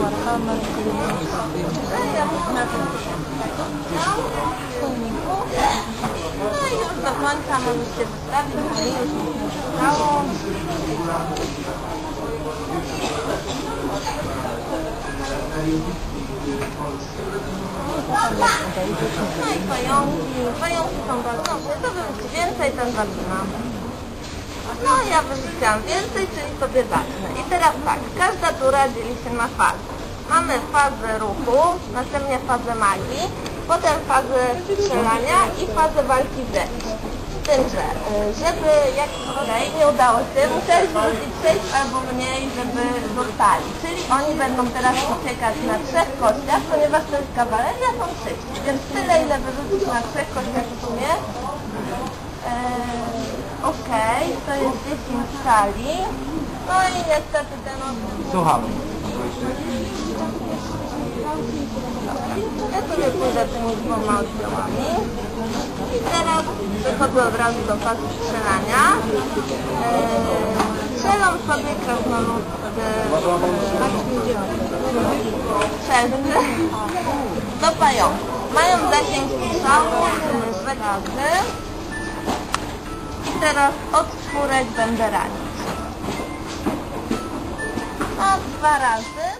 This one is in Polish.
Warhammer, na tym silniku. No i już do końca możecie wystawić, bo już nic nie zostało. No i pająki, są bardzo, to więcej ten zaczynam. No ja bym chciałam więcej, czyli sobie zacznę. I teraz tak, każda tura dzieli się na fazy. Mamy fazę ruchu, następnie fazę magii, potem fazę strzelania i fazę walki wręcz. Z tym, że y, żeby jak okej, nie udało się, musieli wrócić 6 albo mniej, żeby zostali. Czyli oni będą teraz uciekać na trzech kościach, ponieważ to jest kawaleria, są wszyscy. Więc tyle, ile wyrzucić na trzech kościach w sumie. Eee, Okej, to jest 10 skali. No i niestety ten odcinek. Słucham. Ja sobie pójdę tymi dwoma oddziałami. I teraz przechodzę od razu do fazy strzelania. Eee, strzelą sobie krasnoludcy strzelcy do pająków. Mają zasięg strzału dwa razy. Teraz od czwórek będę ranić. No, dwa razy.